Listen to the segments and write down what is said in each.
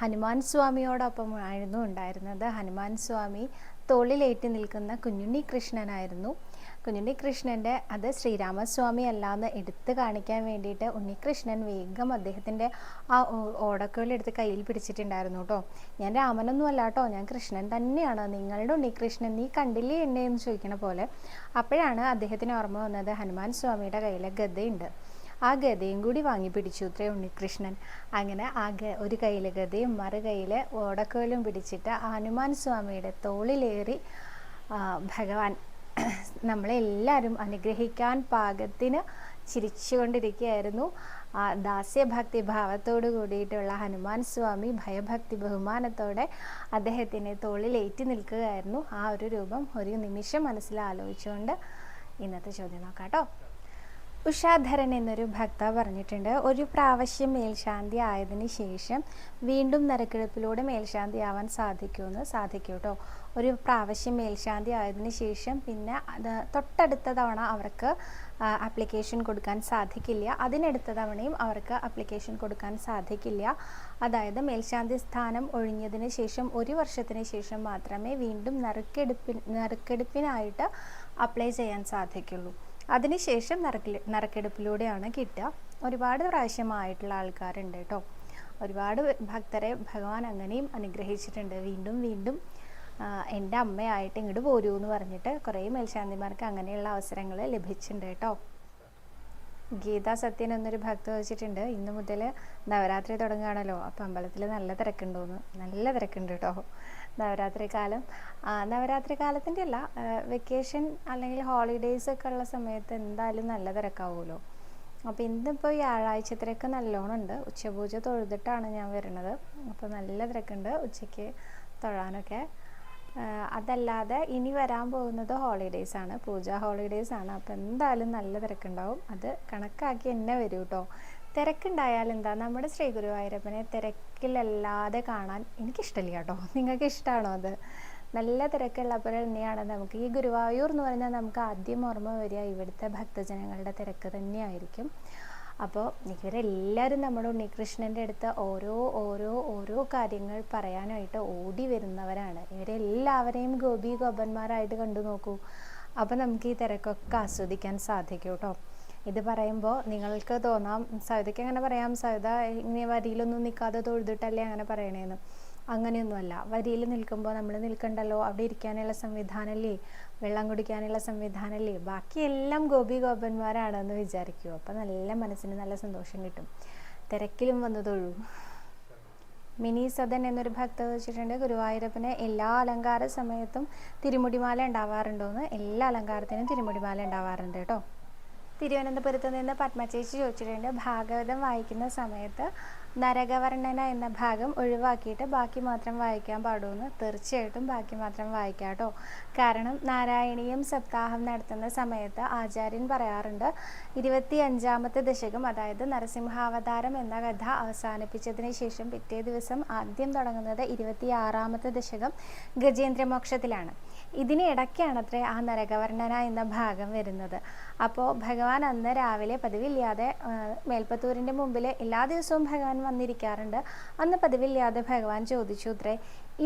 ഹനുമാൻ സ്വാമിയോടൊപ്പമായിരുന്നു ഉണ്ടായിരുന്നത്. ഹനുമാൻ സ്വാമി തോളിലേറ്റി നിൽക്കുന്ന കുഞ്ഞുണ്ണി കൃഷ്ണനായിരുന്നു. കുഞ്ഞുണ്ണി കൃഷ്ണന്റെ അത് ശ്രീരാമസ്വാമി അല്ലാന്ന് എടുത്തു കാണിക്കാൻ വേണ്ടിയിട്ട് ഉണ്ണികൃഷ്ണൻ വേഗം അദ്ദേഹത്തിന്റെ ആ ഓടക്കുകളെടുത്ത് കയ്യിൽ പിടിച്ചിട്ടുണ്ടായിരുന്നു കേട്ടോ ഞാൻ രാമനൊന്നും അല്ല കേട്ടോ ഞാൻ കൃഷ്ണൻ തന്നെയാണ്. നിങ്ങളുടെ ഉണ്ണികൃഷ്ണൻ നീ കണ്ടില്ലേ എന്നെ എന്ന് ചോദിക്കണ പോലെ അപ്പോഴാണ് അദ്ദേഹത്തിന് ഓർമ്മ വന്നത് ഹനുമാൻ സ്വാമിയുടെ കയ്യിലെ ഗതയുണ്ട് ആ ഗതയും കൂടി വാങ്ങി പിടിച്ചു ഇത്രേ ഉണ്ണികൃഷ്ണൻ. അങ്ങനെ ആ ഗ ഒരു കയ്യിൽ ഗതയും മറു കയ്യിൽ ഓടക്കോലും പിടിച്ചിട്ട് ഹനുമാൻ സ്വാമിയുടെ തോളിലേറി ഭഗവാൻ നമ്മളെല്ലാവരും അനുഗ്രഹിക്കാൻ പാകത്തിന് ചിരിച്ചുകൊണ്ടിരിക്കുകയായിരുന്നു. ദാസ്യഭക്തി ഭാവത്തോടു കൂടിയിട്ടുള്ള ഹനുമാൻ സ്വാമി ഭയഭക്തി ബഹുമാനത്തോടെ അദ്ദേഹത്തിനെ തോളിലേറ്റി നിൽക്കുകയായിരുന്നു. ആ ഒരു രൂപം ഒരു നിമിഷം മനസ്സിൽ ആലോചിച്ചുകൊണ്ട് ഇന്നത്തെ ചോദ്യം നോക്കാം കേട്ടോ. ഉഷാധരൻ എന്നൊരു ഭക്ത പറഞ്ഞിട്ടുണ്ട്. ഒരു പ്രാവശ്യം മേൽശാന്തി ആയതിനു ശേഷം വീണ്ടും നരക്കെടുപ്പിലൂടെ മേൽശാന്തി ആവാൻ സാധിക്കുമെന്ന് സാധിക്കും കേട്ടോ ഒരു പ്രാവശ്യം മേൽശാന്തി ആയതിനു ശേഷം പിന്നെ തൊട്ടടുത്ത തവണ അവർക്ക് ആപ്ലിക്കേഷൻ കൊടുക്കാൻ സാധിക്കില്ല. അതിനടുത്ത തവണയും അവർക്ക് ആപ്ലിക്കേഷൻ കൊടുക്കാൻ സാധിക്കില്ല. അതായത് മേൽശാന്തി സ്ഥാനം ഒഴിഞ്ഞതിന് ശേഷം ഒരു വർഷത്തിന് ശേഷം മാത്രമേ വീണ്ടും നറുക്കെടുപ്പിൻ നറുക്കെടുപ്പിനായിട്ട് അപ്ലൈ ചെയ്യാൻ സാധിക്കുള്ളൂ. അതിനുശേഷം നറുക്കിൽ നറുക്കെടുപ്പിലൂടെയാണ് കിട്ടുക. ഒരുപാട് പ്രാവശ്യമായിട്ടുള്ള ആൾക്കാരുണ്ട് കേട്ടോ. ഒരുപാട് ഭക്തരെ ഭഗവാൻ അങ്ങനെയും അനുഗ്രഹിച്ചിട്ടുണ്ട്. വീണ്ടും വീണ്ടും എന്റെ അമ്മയായിട്ട് ഇങ്ങോട്ട് പോരൂ എന്ന് പറഞ്ഞിട്ട് കുറേ മേൽശാന്തിമാർക്ക് അങ്ങനെയുള്ള അവസരങ്ങൾ ലഭിച്ചിട്ടുണ്ട് കേട്ടോ. ഗീതാ സത്യൻ എന്നൊരു ഭക്ത വെച്ചിട്ടുണ്ട് ഇന്ന് മുതൽ നവരാത്രി തുടങ്ങുകയാണല്ലോ അപ്പം അമ്പലത്തിൽ നല്ല തിരക്കുണ്ടോന്ന്? നല്ല തിരക്കുണ്ട് കേട്ടോ. നവരാത്രി കാലം നവരാത്രി കാലത്തിന്റെ അല്ല വെക്കേഷൻ അല്ലെങ്കിൽ ഹോളിഡേയ്സ് ഒക്കെ ഉള്ള സമയത്ത് എന്തായാലും നല്ല തിരക്കാവുമല്ലോ. അപ്പോൾ ഇന്നിപ്പോൾ വ്യാഴാഴ്ച തിരക്ക് നല്ലോണം ഉണ്ട്. ഉച്ചപൂജ തൊഴുതിട്ടാണ് ഞാൻ വരുന്നത്. അപ്പോൾ നല്ല തിരക്കുണ്ട് ഉച്ചയ്ക്ക് തൊഴാനൊക്കെ. അതല്ലാതെ ഇനി വരാൻ പോകുന്നത് ഹോളിഡേയ്സ് ആണ്. പൂജ ഹോളിഡേയ്സ് ആണ്. അപ്പോൾ എന്തായാലും നല്ല തിരക്കുണ്ടാവും. അത് കണക്കാക്കി എന്നെ വരൂ കേട്ടോ തിരക്കുണ്ടായാൽ എന്താ? നമ്മുടെ ശ്രീ ഗുരുവായൂരപ്പനെ തിരക്കിലല്ലാതെ കാണാൻ എനിക്കിഷ്ടമില്ല കേട്ടോ. നിങ്ങൾക്ക് ഇഷ്ടമാണോ അത്? നല്ല തിരക്കുള്ളപ്പോൾ തന്നെയാണ് നമുക്ക് ഈ ഗുരുവായൂർ എന്ന് പറഞ്ഞാൽ നമുക്ക് ആദ്യം ഓർമ്മ വരിക ഇവിടുത്തെ ഭക്തജനങ്ങളുടെ തിരക്ക് തന്നെയായിരിക്കും. അപ്പോൾ ഇവരെല്ലാവരും നമ്മുടെ ഉണ്ണികൃഷ്ണന്റെ അടുത്ത് ഓരോ ഓരോ ഓരോ കാര്യങ്ങൾ പറയാനായിട്ട് ഓടി വരുന്നവരാണ്. ഇവരെല്ലാവരെയും ഗോപി ഗോപന്മാരായിട്ട് കണ്ടു നോക്കൂ. അപ്പോൾ നമുക്ക് ഈ തിരക്കൊക്കെ ആസ്വദിക്കാൻ സാധിക്കും കേട്ടോ. ഇത് പറയുമ്പോൾ നിങ്ങൾക്ക് തോന്നാം സവിതയ്ക്ക് അങ്ങനെ പറയാം സവിത ഇങ്ങനെ വരിയിലൊന്നും നിൽക്കാതെ തൊഴുതിട്ടല്ലേ അങ്ങനെ പറയണേന്ന്. അങ്ങനെയൊന്നുമല്ല. വരിയിൽ നിൽക്കുമ്പോൾ നമ്മൾ നിൽക്കണ്ടല്ലോ അവിടെ ഇരിക്കാനുള്ള സംവിധാനമല്ലേ വെള്ളം കുടിക്കാനുള്ള സംവിധാനമല്ലേ ബാക്കിയെല്ലാം ഗോപി ഗോപന്മാരാണെന്ന് വിചാരിക്കൂ. അപ്പം നല്ല മനസ്സിന് നല്ല സന്തോഷം കിട്ടും. തിരക്കിലും വന്നു തൊഴൂ. മിനി സദൻ എന്നൊരു ഭക്ത വെച്ചിട്ടുണ്ട്. ഗുരുവായൂരപ്പന് എല്ലാ അലങ്കാര സമയത്തും തിരുമുടിമാല ഉണ്ടാവാറുണ്ടോയെന്ന് എല്ലാ അലങ്കാരത്തിനും തിരുമുടിമാല ഉണ്ടാവാറുണ്ട് കേട്ടോ. തിരുവനന്തപുരത്ത് നിന്ന് പത്മചേച്ചി ചോദിച്ചിട്ടുണ്ട്. ഭാഗവതം വായിക്കുന്ന സമയത്ത് നരകവർണന എന്ന ഭാഗം ഒഴിവാക്കിയിട്ട് ബാക്കി മാത്രം വായിക്കാൻ പാടുമെന്ന് തീർച്ചയായിട്ടും ബാക്കി മാത്രം വായിക്കാട്ടോ. കാരണം നാരായണീയം സപ്താഹം നടത്തുന്ന സമയത്ത് ആചാര്യൻ പറയാറുണ്ട് ഇരുപത്തി അഞ്ചാമത്തെ ദശകം അതായത് നരസിംഹാവതാരം എന്ന കഥ അവസാനിപ്പിച്ചതിന് ശേഷം പിറ്റേ ദിവസം ആദ്യം തുടങ്ങുന്നത് ഇരുപത്തിയാറാമത്തെ ദശകം ഗജേന്ദ്രമോക്ഷത്തിലാണ്. ഇതിന് ഇടയ്ക്കാണത്രേ ആ നരകവർണന എന്ന ഭാഗം വരുന്നത്. അപ്പോൾ ഭഗവാൻ അന്ന് രാവിലെ പതിവില്ലാതെ മേൽപ്പത്തൂരിന്റെ മുമ്പിൽ എല്ലാ ദിവസവും ഭഗവാൻ വന്നിരിക്കാറുണ്ട്. അന്ന് പതിവില്ലാതെ ഭഗവാൻ ചോദിച്ചു അത്രേ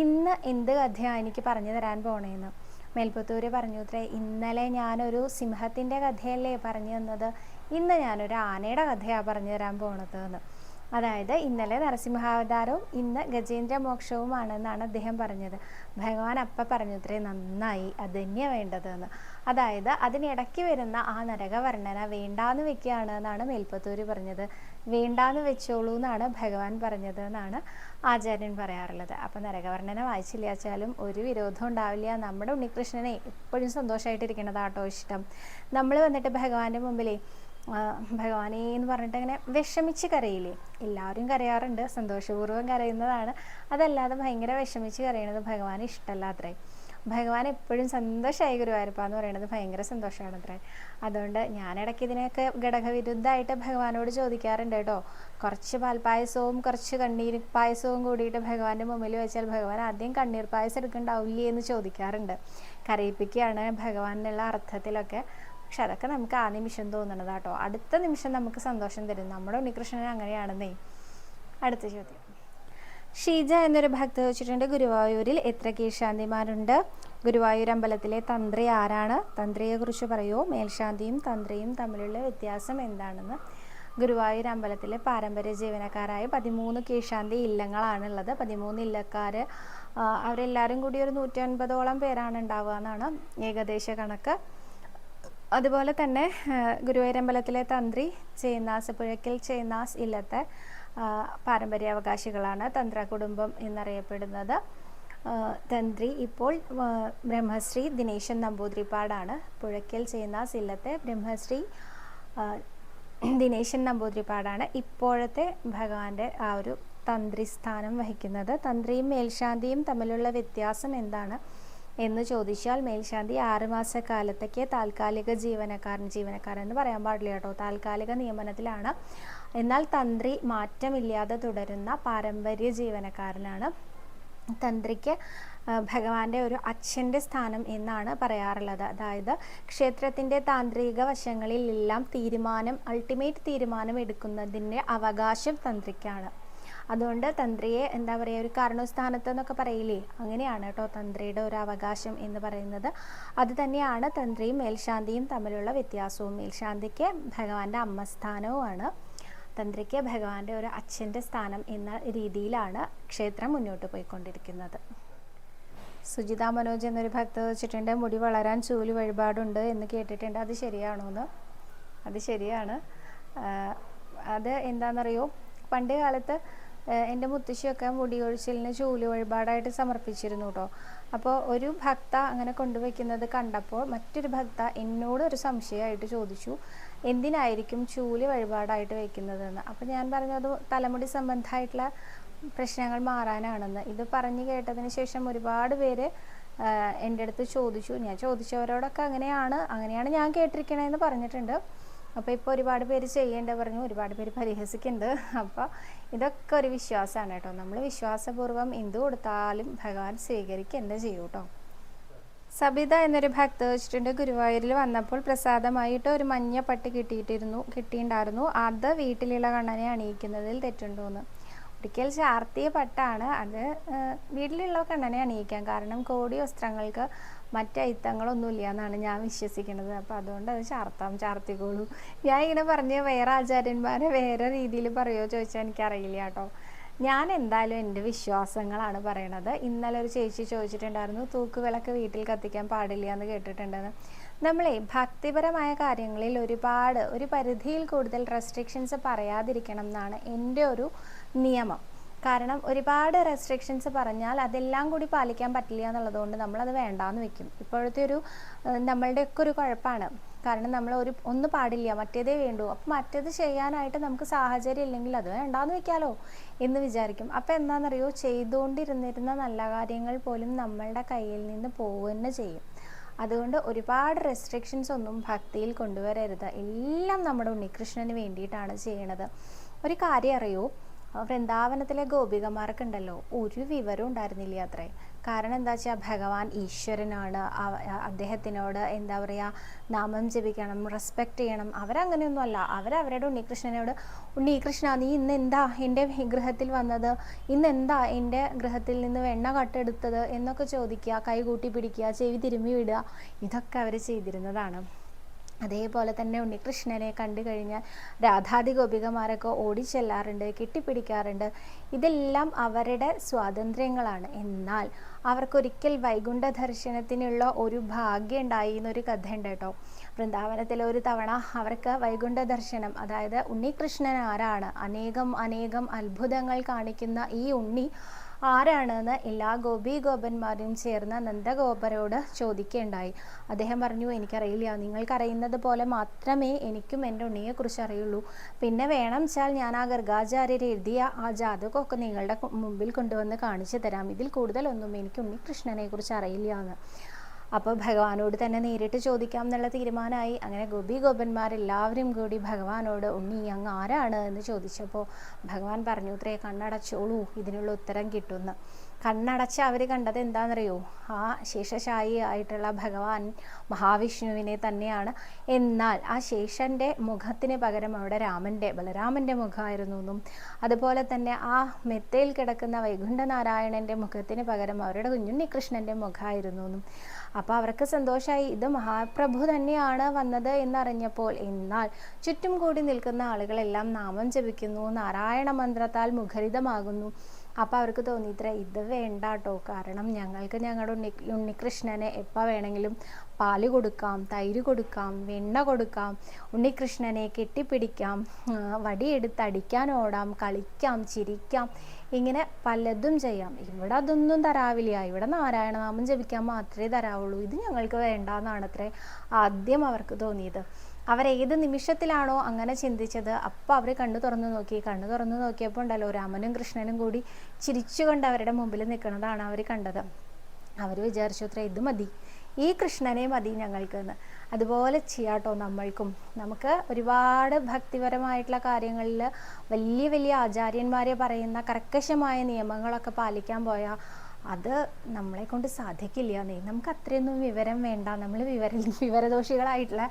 ഇന്ന് എന്ത് കഥയാണ് എനിക്ക് പറഞ്ഞു തരാൻ പോണേന്ന്? മേൽപ്പത്തൂര് പറഞ്ഞു അത്രേ ഇന്നലെ ഞാനൊരു സിംഹത്തിന്റെ കഥയല്ലേ പറഞ്ഞു തന്നത്? ഇന്ന് ഞാനൊരു ആനയുടെ കഥയാണ് പറഞ്ഞു തരാൻ പോണത് എന്ന് അതായത് ഇന്നലെ നരസിംഹാവതാരവും ഇന്ന് ഗജേന്ദ്ര മോക്ഷവുമാണെന്നാണ് അദ്ദേഹം പറഞ്ഞത്. ഭഗവാൻ അപ്പം പറഞ്ഞത്രേ നന്നായി അത് തന്നെയാണ് വേണ്ടതെന്ന്. അതായത് അതിനിടയ്ക്ക് വരുന്ന ആ നരകവർണന വേണ്ടാന്ന് വെക്കുകയാണ് എന്നാണ് മേൽപ്പത്തൂര് പറഞ്ഞത്. വേണ്ടാന്ന് വെച്ചോളൂ എന്നാണ് ഭഗവാൻ പറഞ്ഞത് എന്നാണ് ആചാര്യൻ പറയാറുള്ളത്. അപ്പം നരകവർണന വായിച്ചില്ല വെച്ചാലും ഒരു വിരോധം ഉണ്ടാവില്ല. നമ്മുടെ ഉണ്ണികൃഷ്ണനെ എപ്പോഴും സന്തോഷമായിട്ടിരിക്കണതാട്ടോ ഇഷ്ടം. നമ്മൾ വന്നിട്ട് ഭഗവാന്റെ മുമ്പിലേ ഭഗവാനേ എന്ന് പറഞ്ഞിട്ട് അങ്ങനെ വിഷമിച്ച് കരയില്ലേ? എല്ലാവരും കരയാറുണ്ട്. സന്തോഷപൂർവം കരയുന്നതാണ്. അതല്ലാതെ ഭയങ്കര വിഷമിച്ച് കരയണത് ഭഗവാന് ഇഷ്ടമല്ല അത്രേ. ഭഗവാൻ എപ്പോഴും സന്തോഷമായി ഗുരുവായൂരപ്പ എന്ന് പറയുന്നത് ഭയങ്കര സന്തോഷമാണ് അത്രേ. അതുകൊണ്ട് ഞാൻ ഇടയ്ക്ക് ഇതിനൊക്കെ ഘടകവിരുദ്ധമായിട്ട് ഭഗവാനോട് ചോദിക്കാറുണ്ട് കേട്ടോ. കുറച്ച് പാൽപ്പായസവും കുറച്ച് കണ്ണീർ പായസവും കൂടിയിട്ട് ഭഗവാന്റെ മുമ്പിൽ വെച്ചാൽ ഭഗവാൻ ആദ്യം കണ്ണീർ പായസം എടുക്കണ്ടാവില്ലേ എന്ന് ചോദിക്കാറുണ്ട്. കരയിപ്പിക്കുകയാണ് ഭഗവാനുള്ള അർത്ഥത്തിലൊക്കെ. പക്ഷെ അതൊക്കെ നമുക്ക് ആ നിമിഷം തോന്നണത് കേട്ടോ അടുത്ത നിമിഷം നമുക്ക് സന്തോഷം തരും. നമ്മുടെ ഉണ്ണികൃഷ്ണൻ അങ്ങനെയാണെന്നേ. അടുത്ത ചോദ്യം. ഷീജ എന്നൊരു ഭക്ത ചോദിച്ചിട്ടുണ്ട് ഗുരുവായൂരിൽ എത്ര കീഴ്ശാന്തിമാരുണ്ട്? ഗുരുവായൂർ അമ്പലത്തിലെ തന്ത്രി ആരാണ്? തന്ത്രിയെ കുറിച്ച് പറയൂ? മേൽശാന്തിയും തന്ത്രിയും തമ്മിലുള്ള വ്യത്യാസം എന്താണെന്ന്? ഗുരുവായൂർ അമ്പലത്തിലെ പാരമ്പര്യ ജീവനക്കാരായ പതിമൂന്ന് കീഴ്ശാന്തി ഇല്ലങ്ങളാണുള്ളത്. പതിമൂന്ന് ഇല്ലക്കാർ അവരെല്ലാവരും കൂടി ഒരു നൂറ്റി അൻപതോളം പേരാണ് ഉണ്ടാവുക എന്നാണ് ഏകദേശ കണക്ക്. അതുപോലെ തന്നെ ഗുരുവായൂരമ്പലത്തിലെ തന്ത്രി ചേന്നാസ് പുഴയ്ക്കൽ ചേന്നാസ് ഇല്ലത്തെ പാരമ്പര്യ അവകാശികളാണ് തന്ത്ര കുടുംബം എന്നറിയപ്പെടുന്നത് തന്ത്രി ഇപ്പോൾ ബ്രഹ്മശ്രീ ദിനേശൻ നമ്പൂതിരിപ്പാടാണ്. പുഴയ്ക്കൽ ചേന്നാസ് ഇല്ലത്തെ ബ്രഹ്മശ്രീ ദിനേശൻ നമ്പൂതിരിപ്പാടാണ് ഇപ്പോഴത്തെ ഭഗവാന്റെ ആ ഒരു തന്ത്രി സ്ഥാനം വഹിക്കുന്നത്. തന്ത്രിയും മേൽശാന്തിയും തമ്മിലുള്ള വ്യത്യാസം എന്താണ്? എന്ന് ചോദിച്ചാൽ മേൽശാന്തി ആറുമാസക്കാലത്തേക്ക് താൽക്കാലിക ജീവനക്കാരൻ ജീവനക്കാരൻ എന്ന് പറയാൻ പാടില്ല കേട്ടോ. താൽക്കാലിക നിയമനത്തിലാണ്. എന്നാൽ തന്ത്രി മാറ്റമില്ലാതെ തുടരുന്ന പാരമ്പര്യ ജീവനക്കാരനാണ്. തന്ത്രിക്ക് ഭഗവാന്റെ ഒരു അച്ഛന്റെ സ്ഥാനം എന്നാണ് പറയാറുള്ളത്. അതായത് ക്ഷേത്രത്തിന്റെ താന്ത്രിക വശങ്ങളിലെല്ലാം തീരുമാനം അൾട്ടിമേറ്റ് തീരുമാനം എടുക്കുന്നതിന്റെ അവകാശം തന്ത്രിക്കാണ്. അതുകൊണ്ട് തന്ത്രിയെ എന്താ പറയുക ഒരു കാരണസ്ഥാനത്ത് എന്നൊക്കെ പറയില്ലേ? അങ്ങനെയാണ് കേട്ടോ തന്ത്രിയുടെ ഒരു അവകാശം എന്ന് പറയുന്നത്. അത് തന്നെയാണ് തന്ത്രിയും മേൽശാന്തിയും തമ്മിലുള്ള വ്യത്യാസവും. മേൽശാന്തിക്ക് ഭഗവാന്റെ അമ്മസ്ഥാനവുമാണ്. തന്ത്രിക്ക് ഭഗവാന്റെ ഒരു അച്ഛന്റെ സ്ഥാനം എന്ന രീതിയിലാണ് ക്ഷേത്രം മുന്നോട്ട് പോയിക്കൊണ്ടിരിക്കുന്നത്. സുജിത മനോജ് എന്നൊരു ഭക്ത വെച്ചിട്ടുണ്ട് മുടി വളരാൻ ചൂൽ വഴിപാടുണ്ട് എന്ന് കേട്ടിട്ടുണ്ട്. അത് ശരിയാണോന്ന് അത് ശരിയാണ്. അത് എന്താണെന്നറിയോ പണ്ട് കാലത്ത് എന്റെ മുത്തശ്ശിയൊക്കെ മുടിയൊഴിച്ചിലിന് ചൂൽ വഴിപാടായിട്ട് സമർപ്പിച്ചിരുന്നു കേട്ടോ അപ്പോൾ ഒരു ഭക്ത അങ്ങനെ കൊണ്ടുവയ്ക്കുന്നത് കണ്ടപ്പോൾ മറ്റൊരു ഭക്ത എന്നോട് ഒരു സംശയമായിട്ട് ചോദിച്ചു എന്തിനായിരിക്കും ചൂൽ വഴിപാടായിട്ട് വയ്ക്കുന്നതെന്ന്? അപ്പോൾ ഞാൻ പറഞ്ഞു അത് തലമുടി സംബന്ധമായിട്ടുള്ള പ്രശ്നങ്ങൾ മാറാനാണെന്ന്. ഇത് പറഞ്ഞു കേട്ടതിന് ശേഷം ഒരുപാട് പേര് എന്റെ അടുത്ത് ചോദിച്ചു. ഞാൻ ചോദിച്ചവരോടൊക്കെ അങ്ങനെയാണ് അങ്ങനെയാണ് ഞാൻ കേട്ടിരിക്കണേന്ന് പറഞ്ഞിട്ടുണ്ട്. അപ്പോൾ ഇപ്പോൾ ഒരുപാട് പേര് ചെയ്യേണ്ട പറഞ്ഞു ഒരുപാട് പേര് പരിഹസിക്കുന്നുണ്ട്. അപ്പോൾ ഇതൊക്കെ ഒരു വിശ്വാസമാണ് കേട്ടോ. നമ്മൾ വിശ്വാസപൂർവം എന്ത് കൊടുത്താലും ഭഗവാൻ സ്വീകരിക്കുക ചെയ്യൂ കേട്ടോ. സബിത എന്നൊരു ഭക്ത വെച്ചിട്ടുണ്ട്. ഗുരുവായൂരിൽ വന്നപ്പോൾ പ്രസാദമായിട്ട് ഒരു മഞ്ഞ പട്ട് കിട്ടിയിട്ടിരുന്നു കിട്ടിയിട്ടുണ്ടായിരുന്നു അത് വീട്ടിലുള്ള കണ്ണനെ അണിയിക്കുന്നതിൽ തെറ്റുണ്ടോന്ന്. ഒരിക്കൽ ചാർത്തിയ പട്ടാണ് അത് വീട്ടിലുള്ള കണ്ണനെ അണിയിക്കാം കാരണം കോടി വസ്ത്രങ്ങൾക്ക് മറ്റ് അയിത്തങ്ങളൊന്നുമില്ല എന്നാണ് ഞാൻ വിശ്വസിക്കുന്നത്. അപ്പോൾ അതുകൊണ്ട് അത് ചാർത്താം ചാർത്തിക്കോളൂ. ഞാൻ ഇങ്ങനെ പറഞ്ഞ് വേറെ ആചാര്യന്മാരെ വേറെ രീതിയിൽ പറയുമോ ചോദിച്ചാൽ എനിക്കറിയില്ല കേട്ടോ. ഞാൻ എന്തായാലും എന്റെ വിശ്വാസങ്ങളാണ് പറയണത്. ഇന്നലെ ഒരു ചേച്ചി ചോദിച്ചിട്ടുണ്ടായിരുന്നു തൂക്കുവിളക്ക് വീട്ടിൽ കത്തിക്കാൻ പാടില്ല എന്ന് കേട്ടിട്ടുണ്ടെന്ന്. നമ്മളെ ഭക്തിപരമായ കാര്യങ്ങളിൽ ഒരുപാട് ഒരു പരിധിയിൽ കൂടുതൽ റെസ്ട്രിക്ഷൻസ് പറയാതിരിക്കണം എന്നാണ് എന്റെ ഒരു നിയമം. കാരണം ഒരുപാട് റെസ്ട്രിക്ഷൻസ് പറഞ്ഞാൽ അതെല്ലാം കൂടി പാലിക്കാൻ പറ്റില്ല എന്നുള്ളതുകൊണ്ട് നമ്മളത് വേണ്ടാന്ന് വെക്കും. ഇപ്പോഴത്തെ ഒരു നമ്മളുടെയൊക്കെ ഒരു കുഴപ്പമാണ് കാരണം നമ്മൾ ഒരു ഒന്ന് പാടില്ല മറ്റേതേ വേണ്ടൂ. അപ്പം മറ്റേത് ചെയ്യാനായിട്ട് നമുക്ക് സാഹചര്യം ഇല്ലെങ്കിൽ അത് വേണ്ടാന്ന് വെക്കാലോ എന്ന് വിചാരിക്കും. അപ്പം എന്താണെന്നറിയോ ചെയ്തുകൊണ്ടിരുന്നിരുന്ന നല്ല കാര്യങ്ങൾ പോലും നമ്മളുടെ കയ്യിൽ നിന്ന് പോവുക ചെയ്യും. അതുകൊണ്ട് ഒരുപാട് റെസ്ട്രിക്ഷൻസ് ഒന്നും ഭക്തിയിൽ കൊണ്ടുവരരുത്. എല്ലാം നമ്മുടെ ഉണ്ണികൃഷ്ണന് വേണ്ടിയിട്ടാണ് ചെയ്യണത്. ഒരു കാര്യം അറിയോ? ആ വൃന്ദാവനത്തിലെ ഗോപികമാർക്ക് ഉണ്ടല്ലോ ഒരു വിവരവും ഉണ്ടായിരുന്നില്ല അത്രേ. കാരണം എന്താ വെച്ചാൽ ഭഗവാൻ ഈശ്വരനാണ്. അദ്ദേഹത്തിനോട് എന്താ പറയുക നാമം ജപിക്കണം റെസ്പെക്റ്റ് ചെയ്യണം. അവരങ്ങനെയൊന്നും അല്ല അവരവരുടെ ഉണ്ണികൃഷ്ണനോട് ഉണ്ണികൃഷ്ണ നീ ഇന്ന് എന്താ എന്റെ ഗൃഹത്തിൽ വന്നത്? ഇന്ന് എന്താ എന്റെ ഗൃഹത്തിൽ നിന്ന് വെണ്ണ കട്ടെടുത്തത്? എന്നൊക്കെ ചോദിക്കുക കൈകൂട്ടി പിടിക്കുക ചെവി തിരുമ്മി വിടുക ഇതൊക്കെ അവർ ചെയ്തിരുന്നതാണ്. അതേപോലെ തന്നെ ഉണ്ണികൃഷ്ണനെ കണ്ടു കഴിഞ്ഞാൽ രാധാദി ഗോപികമാരൊക്കെ ഓടിച്ചെല്ലാറുണ്ട് കെട്ടിപ്പിടിക്കാറുണ്ട്. ഇതെല്ലാം അവരുടെ സ്വാതന്ത്ര്യങ്ങളാണ്. എന്നാൽ അവർക്കൊരിക്കൽ വൈകുണ്ഠ ദർശനത്തിനുള്ള ഒരു ഭാഗ്യം ഉണ്ടായി എന്നൊരു കഥ ഉണ്ട് കേട്ടോ. വൃന്ദാവനത്തിൽ ഒരു തവണ അവർക്ക് വൈകുണ്ഠ ദർശനം അതായത് ഉണ്ണികൃഷ്ണൻ ആരാണ്? അനേകം അനേകം അത്ഭുതങ്ങൾ കാണിക്കുന്ന ഈ ഉണ്ണി ആരാണെന്ന് എല്ലാ ഗോപി ഗോപന്മാരും ചേർന്ന് നന്ദഗോപരോട് ചോദിക്കുകയുണ്ടായി അദ്ദേഹം പറഞ്ഞു എനിക്കറിയില്ല. നിങ്ങൾക്കറിയുന്നത് പോലെ മാത്രമേ എനിക്കും എന്റെ ഉണ്ണിയെക്കുറിച്ച് അറിയുള്ളൂ. പിന്നെ വേണം വെച്ചാൽ ഞാൻ ആ ഗർഗാചാര്യർ എഴുതിയ ആ ജാതകമൊക്കെ നിങ്ങളുടെ മുമ്പിൽ കൊണ്ടുവന്ന് കാണിച്ചു തരാം. ഇതിൽ കൂടുതലൊന്നും എനിക്ക് ഉണ്ണികൃഷ്ണനെ കുറിച്ച് അറിയില്ല എന്ന്. അപ്പോൾ ഭഗവാനോട് തന്നെ നേരിട്ട് ചോദിക്കാം എന്നുള്ള തീരുമാനമായി. അങ്ങനെ ഗോപി ഗോപന്മാരെല്ലാവരും കൂടി ഭഗവാനോട് ഉണ്ണി അങ്ങ് ആരാണ്? എന്ന് ചോദിച്ചപ്പോൾ ഭഗവാൻ പറഞ്ഞു ഇത്രേ കണ്ണടച്ചോളൂ ഇതിനുള്ള ഉത്തരം കിട്ടുമെന്ന്. കണ്ണടച്ച് അവർ കണ്ടത് എന്താണെന്നറിയോ? ആ ശേഷശായി ആയിട്ടുള്ള ഭഗവാൻ മഹാവിഷ്ണുവിനെ തന്നെയാണ്. എന്നാൽ ആ ശേഷന്റെ മുഖത്തിന് പകരം അവിടെ രാമന്റെ ബലരാമന്റെ മുഖമായിരുന്നു എന്നും അതുപോലെ തന്നെ ആ മെത്തയിൽ കിടക്കുന്ന വൈകുണ്ഠനാരായണന്റെ മുഖത്തിന് പകരം അവരുടെ കുഞ്ഞുണ്ണി കൃഷ്ണന്റെ മുഖമായിരുന്നു എന്നും. അപ്പോൾ അവർക്ക് സന്തോഷമായി ഇത് മഹാപ്രഭു തന്നെയാണ് വന്നത് എന്നറിഞ്ഞപ്പോൾ എന്നാൽ ചുറ്റും കൂടി നിൽക്കുന്ന ആളുകളെല്ലാം നാമം ജപിക്കുന്നു നാരായണ മന്ത്രത്താൽ മുഖരിതമാകുന്നു. അപ്പോൾ അവർക്ക് തോന്നിയിത്ര ഇത് വേണ്ട കേട്ടോ കാരണം ഞങ്ങൾക്ക് ഞങ്ങളുടെ ഉണ്ണി ഉണ്ണികൃഷ്ണനെ എപ്പോൾ വേണമെങ്കിലും പാൽ കൊടുക്കാം തൈര് കൊടുക്കാം വെണ്ണ കൊടുക്കാം ഉണ്ണികൃഷ്ണനെ കെട്ടിപ്പിടിക്കാം വടിയെടുത്ത് അടിക്കാൻ ഓടാം കളിക്കാം ചിരിക്കാം ഇങ്ങനെ പലതും ചെയ്യാം. ഇവിടെ അതൊന്നും തരാവില്ല. ഇവിടെ നാരായണനാമം ജപിക്കാൻ മാത്രമേ തരാവുള്ളൂ. ഇത് ഞങ്ങൾക്ക് വേണ്ട എന്നാണ് അത്രേ ആദ്യം അവർക്ക് തോന്നിയത്. അവരേത് നിമിഷത്തിലാണോ അങ്ങനെ ചിന്തിച്ചത് അപ്പോൾ അവർ കണ്ണു തുറന്നു നോക്കി. കണ്ണു തുറന്നു നോക്കിയപ്പോൾ ഉണ്ടല്ലോ രാമനും കൃഷ്ണനും കൂടി ചിരിച്ചുകൊണ്ട് അവരുടെ മുമ്പിൽ നിൽക്കുന്നതാണ് അവർ കണ്ടത്. അവർ വിചാരിച്ചു അത്ര ഇത് മതി. ഈ കൃഷ്ണനെ മതി ഞങ്ങൾക്ക് എന്ന് അതുപോലെ ചെയ്യാട്ടോ നമ്മൾക്കും. നമുക്ക് ഒരുപാട് ഭക്തിപരമായിട്ടുള്ള കാര്യങ്ങളിൽ വലിയ വലിയ ആചാര്യന്മാരെ പറയുന്ന കർക്കശമായ നിയമങ്ങളൊക്കെ പാലിക്കാൻ പോയാൽ അത് നമ്മളെ കൊണ്ട് സാധിക്കില്ല നീ. നമുക്ക് അത്രയൊന്നും വിവരം വേണ്ട. നമ്മൾ വിവര വിവരദോഷികളായിട്ടുള്ള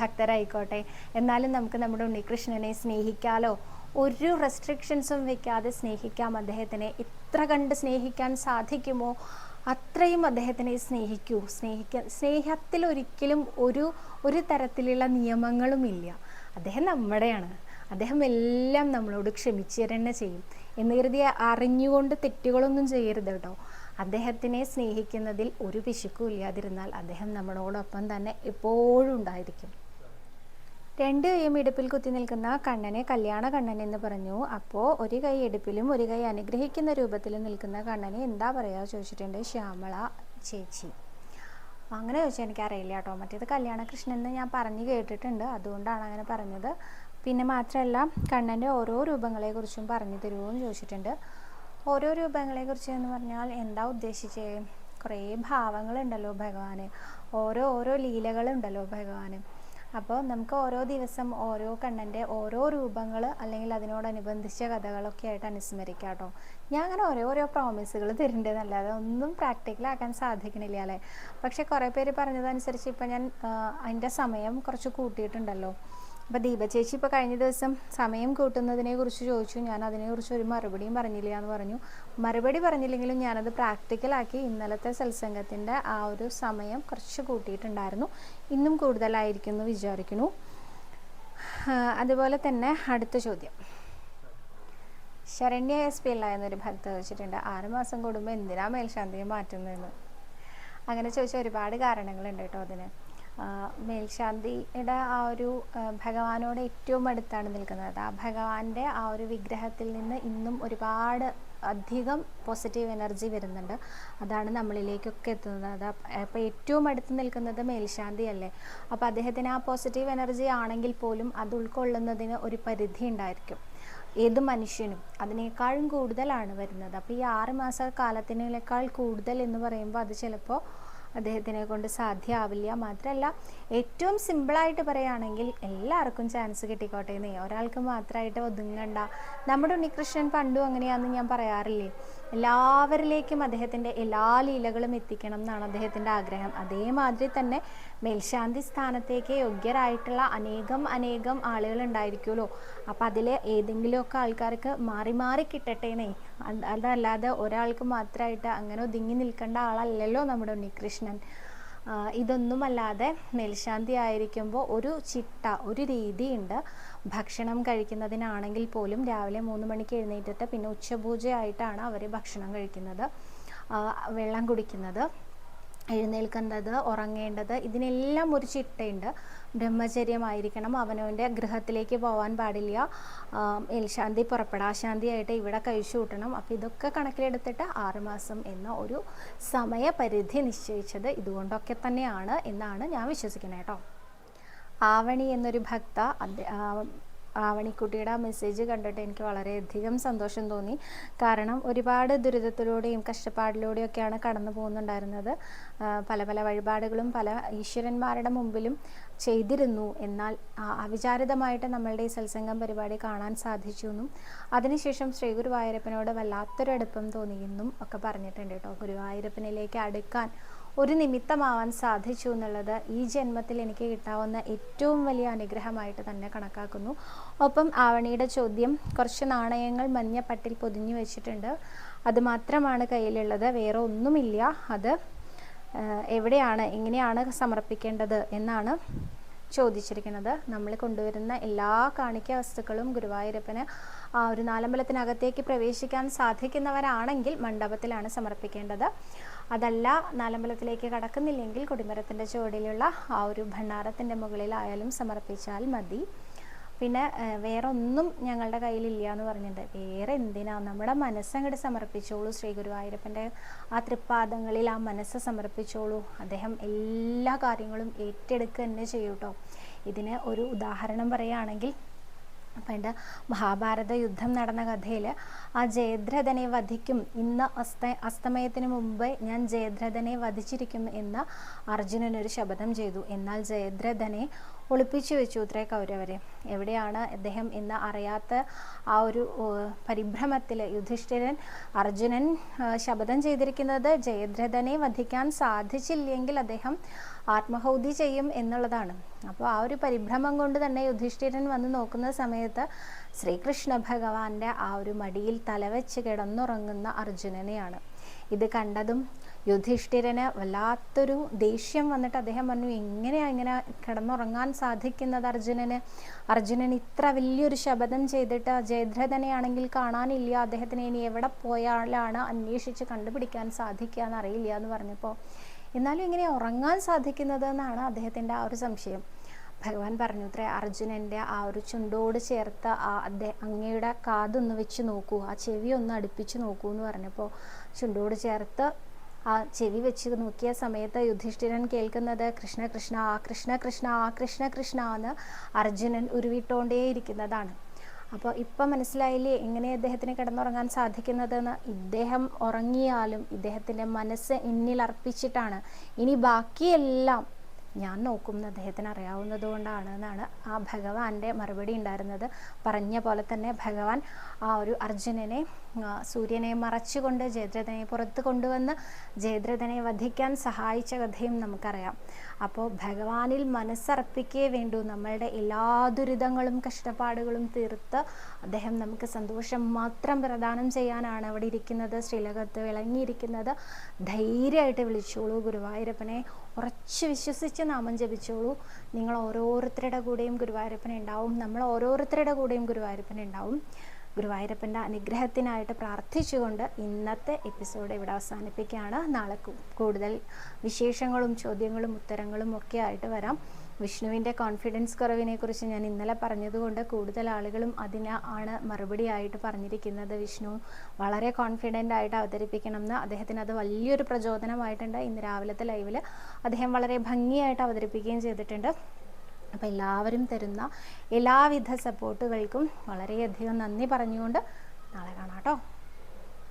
ഭക്തരായിക്കോട്ടെ. എന്നാലും നമുക്ക് നമ്മുടെ ഉണ്ണികൃഷ്ണനെ സ്നേഹിക്കാലോ ഒരു റെസ്ട്രിക്ഷൻസും വെക്കാതെ സ്നേഹിക്കാം അദ്ദേഹത്തിനെ. ഇത്ര കണ്ട് സ്നേഹിക്കാൻ സാധിക്കുമോ? അത്രയും അദ്ദേഹത്തിനെ സ്നേഹിക്കൂ. സ്നേഹിക്കാൻ സ്നേഹത്തിൽ ഒരിക്കലും ഒരു ഒരു തരത്തിലുള്ള നിയമങ്ങളുമില്ല. അദ്ദേഹം നമ്മുടെയാണ്. അദ്ദേഹം എല്ലാം നമ്മളോട് ക്ഷമിച്ചു തന്നെ ചെയ്യും. എന്ന് കരുതി അറിഞ്ഞുകൊണ്ട് തെറ്റുകളൊന്നും ചെയ്യരുത് കേട്ടോ. അദ്ദേഹത്തിനെ സ്നേഹിക്കുന്നതിൽ ഒരു പിശുക്കും ഇല്ലാതിരുന്നാൽ അദ്ദേഹം നമ്മളോടൊപ്പം തന്നെ എപ്പോഴും ഉണ്ടായിരിക്കും. രണ്ട് കൈയും ഇടുപ്പിൽ കുത്തി നിൽക്കുന്ന കണ്ണനെ കല്യാണ കണ്ണൻ എന്ന് പറഞ്ഞു. അപ്പോൾ ഒരു കൈ ഇടുപ്പിലും ഒരു കൈ അനുഗ്രഹിക്കുന്ന രൂപത്തിലും നിൽക്കുന്ന കണ്ണനെ എന്താ പറയുക ചോദിച്ചിട്ടുണ്ട് ശ്യാമള ചേച്ചി. അങ്ങനെ ചോദിച്ചാൽ എനിക്കറിയില്ല കേട്ടോ. മറ്റേത് കല്യാണ കൃഷ്ണൻ എന്ന് ഞാൻ പറഞ്ഞു കേട്ടിട്ടുണ്ട്. അതുകൊണ്ടാണ് അങ്ങനെ പറഞ്ഞത്. പിന്നെ മാത്രമല്ല കണ്ണന്റെ ഓരോ രൂപങ്ങളെക്കുറിച്ചും പറഞ്ഞു തരുമോ എന്ന് ചോദിച്ചിട്ടുണ്ട്. ഓരോ രൂപങ്ങളെക്കുറിച്ച് എന്ന് പറഞ്ഞാൽ എന്താ ഉദ്ദേശിച്ചേ? കുറേ ഭാവങ്ങളുണ്ടല്ലോ ഭഗവാന്. ഓരോ ഓരോ ലീലകളുണ്ടല്ലോ ഭഗവാന്. അപ്പോൾ നമുക്ക് ഓരോ ദിവസം ഓരോ കണ്ണന്റെ ഓരോ രൂപങ്ങൾ അല്ലെങ്കിൽ അതിനോടനുബന്ധിച്ച കഥകളൊക്കെ ആയിട്ട് അനുസ്മരിക്കാം കേട്ടോ. ഞാൻ അങ്ങനെ ഓരോ ഓരോ പ്രോമിസുകൾ തരുന്നുണ്ടെന്നല്ലാതെ ഒന്നും പ്രാക്ടിക്കലാക്കാൻ സാധിക്കണില്ല അല്ലേ? പക്ഷേ കുറേ പേര് പറഞ്ഞതനുസരിച്ച് ഇപ്പം ഞാൻ അതിന്റെ സമയം കുറച്ച് കൂട്ടിയിട്ടുണ്ടല്ലോ. അപ്പോൾ ദീപചേച്ചി ഇപ്പോൾ കഴിഞ്ഞ ദിവസം സമയം കൂട്ടുന്നതിനെ കുറിച്ച് ചോദിച്ചു. ഞാൻ അതിനെക്കുറിച്ച് ഒരു മറുപടിയും പറഞ്ഞില്ല എന്ന് പറഞ്ഞു. മറുപടി പറഞ്ഞില്ലെങ്കിലും ഞാനത് പ്രാക്ടിക്കലാക്കി ഇന്നലത്തെ സത്സംഗത്തിന്റെ ആ ഒരു സമയം കുറച്ച് കൂട്ടിയിട്ടുണ്ടായിരുന്നു. ഇന്നും കൂടുതലായിരിക്കും എന്ന് വിചാരിക്കുന്നു അതുപോലെ തന്നെ അടുത്ത ചോദ്യം. ശരണ്യ എസ് പി അല്ല എന്നൊരു ഭക്ത ചോദിച്ചിട്ടുണ്ട്. ആറുമാസം കൂടുമ്പോൾ എന്തിനാ മേൽശാന്തിയെ മാറ്റുന്നതെന്ന്? അങ്ങനെ ചോദിച്ച ഒരുപാട് കാരണങ്ങളുണ്ട് കേട്ടോ അതിന്. മേൽശാന്തിയുടെ ആ ഒരു ഭഗവാനോട് ഏറ്റവും അടുത്താണ് നിൽക്കുന്നത്. ആ ഭഗവാന്റെ ആ ഒരു വിഗ്രഹത്തിൽ നിന്ന് ഇന്നും ഒരുപാട് അധികം പോസിറ്റീവ് എനർജി വരുന്നുണ്ട്. അതാണ് നമ്മളിലേക്കൊക്കെ എത്തുന്നത്. അപ്പോൾ ഏറ്റവും അടുത്ത് നിൽക്കുന്നത് മേൽശാന്തി അല്ലേ അപ്പോൾ അദ്ദേഹത്തിന് ആ പോസിറ്റീവ് എനർജി ആണെങ്കിൽ പോലും അത് ഉൾക്കൊള്ളുന്നതിന് ഒരു പരിധി ഉണ്ടായിരിക്കും. ഏത് മനുഷ്യനും അതിനേക്കാളും കൂടുതലാണ് വരുന്നത്. അപ്പോൾ ഈ ആറ് മാസ കാലത്തിനേക്കാൾ കൂടുതൽ എന്ന് പറയുമ്പോൾ അത് ചിലപ്പോൾ അദ്ദേഹത്തിനെ കൊണ്ട് സാധ്യമാവില്ല മാത്രമല്ല ഏറ്റവും സിമ്പിളായിട്ട് പറയുകയാണെങ്കിൽ എല്ലാവർക്കും ചാൻസ് കിട്ടിക്കോട്ടെ എന്നേ. ഒരാൾക്ക് മാത്രമായിട്ട് ഒതുങ്ങണ്ട. നമ്മുടെ ഉണ്ണികൃഷ്ണൻ പണ്ടും അങ്ങനെയാണെന്ന് ഞാൻ പറയാറില്ലേ? എല്ലാവരിലേക്കും അദ്ദേഹത്തിന്റെ എല്ലാ ലീലകളും എത്തിക്കണം എന്നാണ് അദ്ദേഹത്തിന്റെ ആഗ്രഹം. അതേമാതിരി തന്നെ മേൽശാന്തി സ്ഥാനത്തേക്ക് യോഗ്യരായിട്ടുള്ള അനേകം അനേകം ആളുകൾ ഉണ്ടായിരിക്കുമല്ലോ. അപ്പം അതിൽ ഏതെങ്കിലുമൊക്കെ ആൾക്കാർക്ക് മാറി മാറി കിട്ടട്ടേന്നേ അതല്ലാതെ ഒരാൾക്ക് മാത്രമായിട്ട് അങ്ങനെ ഒതുങ്ങി നിൽക്കേണ്ട ആളല്ലല്ലോ നമ്മുടെ ഉണ്ണികൃഷ്ണൻ. ഇതൊന്നുമല്ലാതെ മേൽശാന്തി ആയിരിക്കുമ്പോൾ ഒരു ചിട്ട ഒരു രീതിയുണ്ട്. ഭക്ഷണം കഴിക്കുന്നതിനാണെങ്കിൽ പോലും രാവിലെ മൂന്ന് മണിക്ക് എഴുന്നേറ്റിട്ട് പിന്നെ ഉച്ചപൂജയായിട്ടാണ് അവർ ഭക്ഷണം കഴിക്കുന്നത്. വെള്ളം കുടിക്കുന്നത് എഴുന്നേൽക്കുന്നത് ഉറങ്ങേണ്ടത് ഇതിനെല്ലാം ഒരു ചിട്ടയുണ്ട്. ബ്രഹ്മചര്യമായിരിക്കണം. അവനവന്റെ ഗൃഹത്തിലേക്ക് പോകാൻ പാടില്ല. എൽശാന്തി പുറപ്പെടാശാന്തിയായിട്ട് ഇവിടെ കഴിച്ചു കൂട്ടണം അപ്പോൾ ഇതൊക്കെ കണക്കിലെടുത്തിട്ട് ആറുമാസം എന്ന ഒരു സമയപരിധി നിശ്ചയിച്ചത് ഇതുകൊണ്ടൊക്കെ തന്നെയാണ് എന്നാണ് ഞാൻ വിശ്വസിക്കുന്നത് കേട്ടോ. ആവണി എന്നൊരു ഭക്ത ആവണിക്കുട്ടിയുടെ ആ മെസ്സേജ് കണ്ടിട്ട് എനിക്ക് വളരെയധികം സന്തോഷം തോന്നി. കാരണം ഒരുപാട് ദുരിതത്തിലൂടെയും കഷ്ടപ്പാടിലൂടെയൊക്കെയാണ് കടന്നു പോകുന്നുണ്ടായിരുന്നത് പല പല വഴിപാടുകളും പല ഈശ്വരന്മാരുടെ മുമ്പിലും ചെയ്തിരുന്നു എന്നാൽ അവിചാരിതമായിട്ട് നമ്മളുടെ ഈ സത്സംഗം പരിപാടി കാണാൻ സാധിച്ചു എന്നും അതിനുശേഷം ശ്രീ ഗുരുവായൂരപ്പനോട് വല്ലാത്തൊരു അടുപ്പം തോന്നിയെന്നും ഒക്കെ പറഞ്ഞിട്ടുണ്ട് കേട്ടോ. ഗുരുവായൂരപ്പനിലേക്ക് അടുക്കാൻ ഒരു നിമിത്തമാവാൻ സാധിച്ചു എന്നുള്ളത് ഈ ജന്മത്തിൽ എനിക്ക് കിട്ടാവുന്ന ഏറ്റവും വലിയ അനുഗ്രഹമായിട്ട് തന്നെ കണക്കാക്കുന്നു. ഒപ്പം ആവണിയുടെ ചോദ്യം കുറച്ച് നാണയങ്ങൾ മഞ്ഞപ്പട്ടിൽ പൊതിഞ്ഞു വെച്ചിട്ടുണ്ട്. അത് മാത്രമാണ് കയ്യിലുള്ളത്. വേറെ ഒന്നുമില്ല. അത് എവിടെയാണ് എങ്ങനെയാണ് സമർപ്പിക്കേണ്ടത് എന്നാണ് ചോദിച്ചിരിക്കുന്നത്. നമ്മൾ കൊണ്ടുവരുന്ന എല്ലാ കാണിക്ക വസ്തുക്കളും ഗുരുവായൂരപ്പന് ആ ഒരു നാലമ്പലത്തിനകത്തേക്ക് പ്രവേശിക്കാൻ സാധിക്കുന്നവരാണെങ്കിൽ മണ്ഡപത്തിലാണ് സമർപ്പിക്കേണ്ടത്. അതല്ല നാലമ്പലത്തിലേക്ക് കടക്കുന്നില്ലെങ്കിൽ കൊടിമരത്തിന്റെ ചുവടിലുള്ള ആ ഒരു ഭണ്ഡാരത്തിന്റെ മുകളിലായാലും സമർപ്പിച്ചാൽ മതി. പിന്നെ വേറെ ഒന്നും ഞങ്ങളുടെ കയ്യിലില്ല എന്ന് പറഞ്ഞിട്ട് വേറെ എന്തിനാ? നമ്മുടെ മനസ്സങ്ങോട്ട് സമർപ്പിച്ചോളൂ ശ്രീ ഗുരുവായൂരപ്പന്റെ ആ തൃപ്പാദങ്ങളിൽ ആ മനസ്സ് സമർപ്പിച്ചോളൂ. അദ്ദേഹം എല്ലാ കാര്യങ്ങളും ഏറ്റെടുക്കുക തന്നെ ചെയ്യൂട്ടോ ഇതിന് ഒരു ഉദാഹരണം പറയുകയാണെങ്കിൽ പണ്ട് മഹാഭാരത യുദ്ധം നടന്ന കഥയിൽ ആ ജയദ്രഥനെ വധിക്കും. ഇന്ന് അസ്ത അസ്തമയത്തിന് മുമ്പ് ഞാൻ ജയദ്രഥനെ വധിച്ചിരിക്കും എന്ന് അർജുനൻ ഒരു ശപഥം ചെയ്തു. എന്നാൽ ജയദ്രഥനെ ഒളിപ്പിച്ചു വെച്ചു ഉത്രേ കൗരവരെ. എവിടെയാണ് അദ്ദേഹം എന്ന് അറിയാത്ത ആ ഒരു പരിഭ്രമത്തിൽ യുധിഷ്ഠിരൻ അർജുനൻ ശപഥം ചെയ്തിരിക്കുന്നത് ജയദ്രഥനെ വധിക്കാൻ സാധിച്ചില്ലെങ്കിൽ അദ്ദേഹം ആത്മഹൗതി ചെയ്യും എന്നുള്ളതാണ്. അപ്പോൾ ആ ഒരു പരിഭ്രമം കൊണ്ട് തന്നെ യുധിഷ്ഠിരൻ വന്ന് നോക്കുന്ന സമയത്ത് ശ്രീകൃഷ്ണ ഭഗവാന്റെ ആ ഒരു മടിയിൽ തലവെച്ച് കിടന്നുറങ്ങുന്ന അർജുനനെയാണ്. ഇത് കണ്ടതും യുധിഷ്ഠിരന് വല്ലാത്തൊരു ദേഷ്യം വന്നിട്ട് അദ്ദേഹം പറഞ്ഞു എങ്ങനെയാ ഇങ്ങനെ കിടന്നുറങ്ങാൻ സാധിക്കുന്നത് അർജുനന്? അർജുനൻ ഇത്ര വലിയൊരു ശബദം ചെയ്തിട്ട് ജയദ്രഥനെയാണെങ്കിൽ കാണാനില്ല. അദ്ദേഹത്തിന് ഇനി എവിടെ പോയാലാണ് അന്വേഷിച്ച് കണ്ടുപിടിക്കാൻ സാധിക്കുക എന്നറിയില്ല എന്ന് പറഞ്ഞപ്പോൾ എന്നാലും ഇങ്ങനെ ഉറങ്ങാൻ സാധിക്കുന്നത് എന്നാണ് അദ്ദേഹത്തിന്റെ ആ ഒരു സംശയം. ഭഗവാൻ പറഞ്ഞു അത്രേ അർജുനന്റെ ആ ഒരു ചുണ്ടോട് ചേർത്ത ആ അദ്ദേഹം അങ്ങയുടെ കാതൊന്ന് വെച്ച് നോക്കൂ. ആ ചെവി ഒന്ന് അടുപ്പിച്ച് നോക്കൂ എന്ന് പറഞ്ഞപ്പോൾ ചുണ്ടോട് ചേർത്ത് ആ ചെവി വെച്ച് നോക്കിയ സമയത്ത് യുധിഷ്ഠിരൻ കേൾക്കുന്നത് കൃഷ്ണ കൃഷ്ണ കൃഷ്ണ കൃഷ്ണ ആ കൃഷ്ണ കൃഷ്ണ എന്ന് അർജുനൻ ഉരുവിട്ടോണ്ടേയിരിക്കുന്നതാണ്. അപ്പോൾ ഇപ്പം മനസ്സിലായില്ലേ എങ്ങനെ അദ്ദേഹത്തിന് കിടന്നുറങ്ങാൻ സാധിക്കുന്നതെന്ന്? ഇദ്ദേഹം ഉറങ്ങിയാലും ഇദ്ദേഹത്തിന്റെ മനസ്സ് എന്നിൽ അർപ്പിച്ചിട്ടാണ്. ഇനി ബാക്കിയെല്ലാം ഞാൻ നോക്കുന്നത് അദ്ദേഹത്തിന് അറിയാവുന്നത് കൊണ്ടാണ് എന്നാണ് ആ ഭഗവാന്റെ മറുപടി ഉണ്ടായിരുന്നത്. പറഞ്ഞ പോലെ തന്നെ ഭഗവാൻ ആ ഒരു അർജുനനെ സൂര്യനെ മറച്ചുകൊണ്ട് ജയദ്രഥനെ പുറത്ത് കൊണ്ടുവന്ന് ജയദ്രഥനെ വധിക്കാൻ സഹായിച്ച കഥയും നമുക്കറിയാം. അപ്പോൾ ഭഗവാനിൽ മനസ്സർപ്പിക്കേ വേണ്ടു. നമ്മളുടെ എല്ലാ ദുരിതങ്ങളും കഷ്ടപ്പാടുകളും തീർത്ത് അദ്ദേഹം നമുക്ക് സന്തോഷം മാത്രം പ്രദാനം ചെയ്യാനാണ് അവിടെ ഇരിക്കുന്നത്. ശ്രീലകത്ത് വിളങ്ങിയിരിക്കുന്നത്. ധൈര്യമായിട്ട് വിളിച്ചോളൂ ഗുരുവായൂരപ്പനെ. ഉറച്ച് വിശ്വസിച്ച് നാമം ജപിച്ചോളൂ. നിങ്ങൾ ഓരോരുത്തരുടെ കൂടെയും ഗുരുവായൂരപ്പൻ ഉണ്ടാവും. നമ്മൾ ഓരോരുത്തരുടെ കൂടെയും ഗുരുവായൂരപ്പൻ ഉണ്ടാവും. ഗുരുവായൂരപ്പന്റെ അനുഗ്രഹത്തിനായിട്ട് പ്രാർത്ഥിച്ചുകൊണ്ട് ഇന്നത്തെ എപ്പിസോഡ് ഇവിടെ അവസാനിപ്പിക്കുകയാണ്. നാളെ കൂടുതൽ വിശേഷങ്ങളും ചോദ്യങ്ങളും ഉത്തരങ്ങളും ഒക്കെ ആയിട്ട് വരാം. വിഷ്ണുവിന്റെ കോൺഫിഡൻസ് കുറവിനെക്കുറിച്ച് ഞാൻ ഇന്നലെ പറഞ്ഞതുകൊണ്ട് കൂടുതൽ ആളുകളും അതിന് ആണ് മറുപടി മറുപടിയായിട്ട് പറഞ്ഞിരിക്കുന്നത്. വിഷ്ണു വളരെ കോൺഫിഡന്റ് ആയിട്ട് അവതരിപ്പിക്കണം എന്ന് അദ്ദേഹത്തിന് അത് വലിയൊരു പ്രചോദനമായിട്ടുണ്ട്. ഇന്ന് രാവിലത്തെ ലൈവിൽ അദ്ദേഹം വളരെ ഭംഗിയായിട്ട് അവതരിപ്പിക്കുകയും ചെയ്തിട്ടുണ്ട്. അപ്പോൾ എല്ലാവരും തരുന്ന എല്ലാവിധ സപ്പോർട്ടുകൾക്കും വളരെയധികം നന്ദി പറഞ്ഞുകൊണ്ട് നാളെ കാണാം കേട്ടോ.